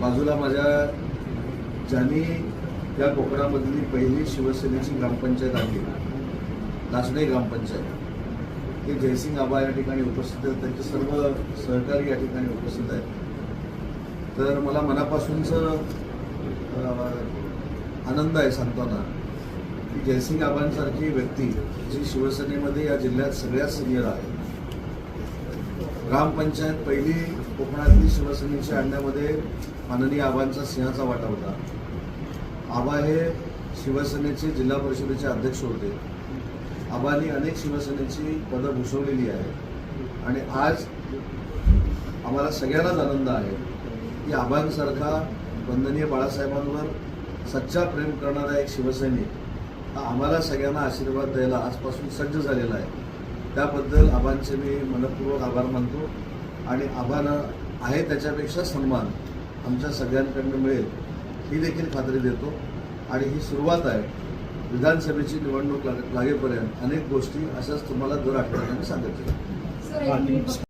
बाजूला माझ्या ज्यांनी या कोकणामधली पहिली शिवसेनेची ग्रामपंचायत आणली नाचणे ग्रामपंचायत ते जयसिंग आबा या ठिकाणी उपस्थित आहेत त्यांचे सर्व सहकारी या ठिकाणी उपस्थित आहेत. तर मला मनापासूनचं आनंद आहे सांगताना की जयसिंग आबांसारखी व्यक्ती जी शिवसेनेमध्ये या जिल्ह्यात सगळ्यात सिनियर आहे ग्रामपंचायत पहिली कोकणातली शिवसेनेच्या आणण्यामध्ये माननीय आबांचा सिंहाचा वाटा होता. आबा हे शिवसेनेचे जिल्हा परिषदेचे अध्यक्ष होते. आबांनी अनेक शिवसेनेची पदं भूषवलेली आहेत. आणि आज आम्हाला सगळ्यांनाच आनंद आहे की आबांसारखा वंदनीय बाळासाहेबांवर सच्चा प्रेम करणारा एक शिवसैनिक हा आम्हाला सगळ्यांना आशीर्वाद द्यायला आजपासून सज्ज झालेला आहे. त्याबद्दल आबांचे मी मनपूर्वक आभार मानतो आणि आबानं आहे त्याच्यापेक्षा सन्मान आमच्या सगळ्यांकडनं मिळेल ही देखील खात्री देतो. आणि ही सुरुवात आहे. विधानसभेची निवडणूक लाग लागेपर्यंत अनेक गोष्टी अशाच तुम्हाला दर आठवड्याने सांगत